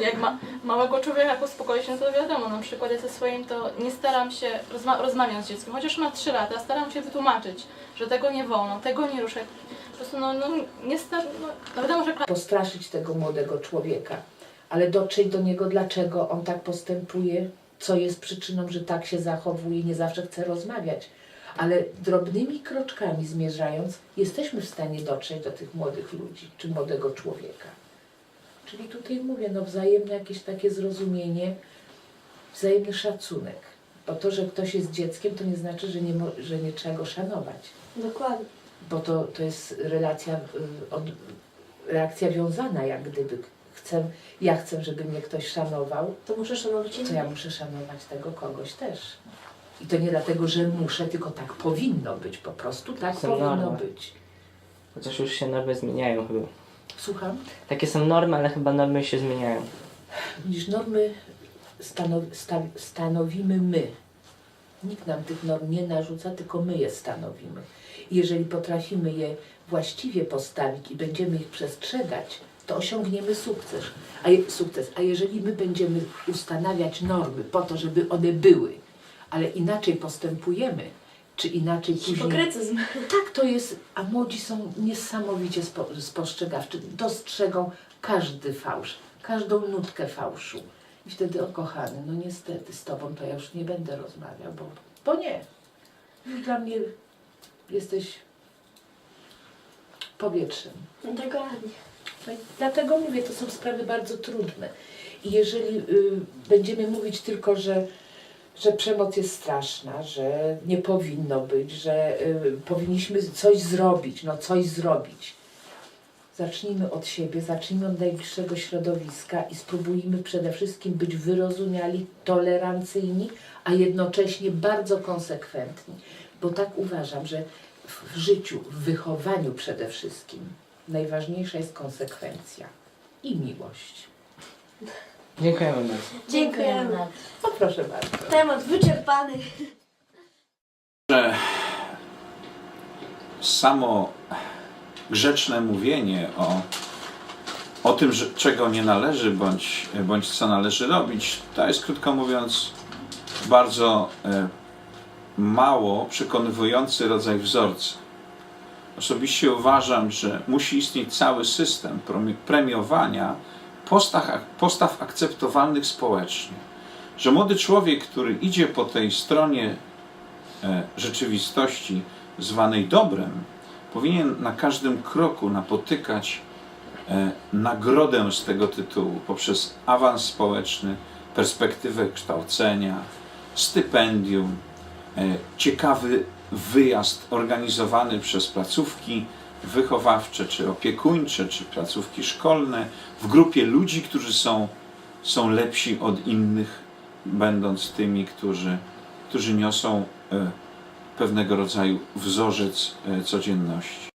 jak ma, małego człowieka uspokoić, no to wiadomo, na przykład ja ze swoim to nie staram się, rozma rozmawiam z dzieckiem, chociaż ma 3 lata, staram się wytłumaczyć, że tego nie wolno, tego nie ruszaj. Po prostu no, no nie star no, no wiadomo, że postraszyć tego młodego człowieka, ale dotrzeć do niego, dlaczego on tak postępuje, co jest przyczyną, że tak się zachowuje, nie zawsze chce rozmawiać. Ale drobnymi kroczkami zmierzając, jesteśmy w stanie dotrzeć do tych młodych ludzi czy młodego człowieka. Czyli tutaj mówię, no wzajemne jakieś takie zrozumienie, wzajemny szacunek. Bo to, że ktoś jest dzieckiem, to nie znaczy, że nie, że nie trzeba go szanować Dokładnie. bo to, to jest relacja, od, reakcja wiązana jak gdyby. Chcę, ja chcę, żeby mnie ktoś szanował, To muszę szanować to innych. ja muszę szanować tego kogoś też. I to nie dlatego, że muszę, tylko tak powinno być, po prostu tak Są powinno normy. być. Chociaż już się normy zmieniają chyba. Słucham? Takie są normy, ale chyba normy się zmieniają. Niż normy stanow, sta, stanowimy my. Nikt nam tych norm nie narzuca, tylko my je stanowimy. I jeżeli potrafimy je właściwie postawić i będziemy ich przestrzegać, to osiągniemy sukces. A, je, sukces. A jeżeli my będziemy ustanawiać normy po to, żeby one były, ale inaczej postępujemy, czy inaczej później... Hipokrytyzm. Tak to jest, a młodzi są niesamowicie spo, spostrzegawczy. Dostrzegą każdy fałsz, każdą nutkę fałszu. I wtedy, o kochany, no niestety z tobą to ja już nie będę rozmawiał, bo, bo nie. Już dla mnie jesteś powietrzem. Dokładnie. No dlatego mówię, to są sprawy bardzo trudne. I jeżeli y, będziemy mówić tylko, że, że przemoc jest straszna, że nie powinno być, że y, powinniśmy coś zrobić, no coś zrobić. Zacznijmy od siebie, zacznijmy od najbliższego środowiska i spróbujmy przede wszystkim być wyrozumiali, tolerancyjni, a jednocześnie bardzo konsekwentni. Bo tak uważam, że w życiu, w wychowaniu przede wszystkim najważniejsza jest konsekwencja i miłość. Dziękujemy bardzo. Dziękujemy. No proszę bardzo. Temat wyczerpany. że samo grzeczne mówienie o, o tym, że, czego nie należy bądź, bądź co należy robić, to jest krótko mówiąc bardzo e, mało przekonywujący rodzaj wzorca. Osobiście uważam, że musi istnieć cały system premiowania postaw, akceptowalnych społecznie. Że młody człowiek, który idzie po tej stronie e, rzeczywistości zwanej dobrem, powinien na każdym kroku napotykać e, nagrodę z tego tytułu poprzez awans społeczny, perspektywę kształcenia, stypendium, e, ciekawy wyjazd organizowany przez placówki wychowawcze, czy opiekuńcze, czy placówki szkolne w grupie ludzi, którzy są, są lepsi od innych, będąc tymi, którzy, którzy niosą e, pewnego rodzaju wzorzec e, codzienności.